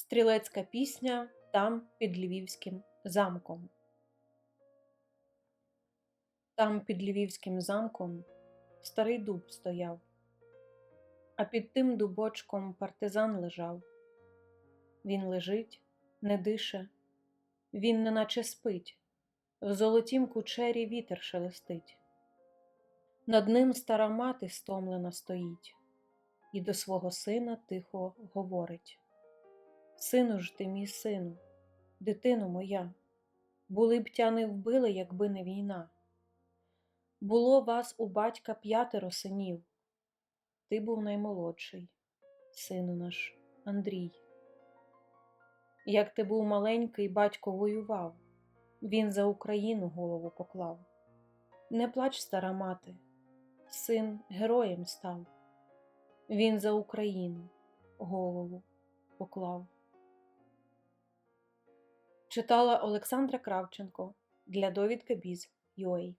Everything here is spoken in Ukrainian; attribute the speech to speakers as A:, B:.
A: Стрілецька пісня там під Львівським замком. Там під Львівським замком старий дуб стояв, а під тим дубочком партизан лежав. Він лежить, не дише, він неначе спить, в золотім кучері вітер шелестить. Над ним стара мати стомлена стоїть і до свого сина тихо говорить. Сину ж ти, мій сину, дитино моя, були б тя не вбили, якби не війна. Було вас у батька п'ятеро синів, ти був наймолодший, сину наш Андрій. Як ти був маленький, батько воював, він за Україну голову поклав. Не плач, стара мати, син героєм став, він за Україну голову поклав. Читала Олександра Кравченко для довідки Біз.UA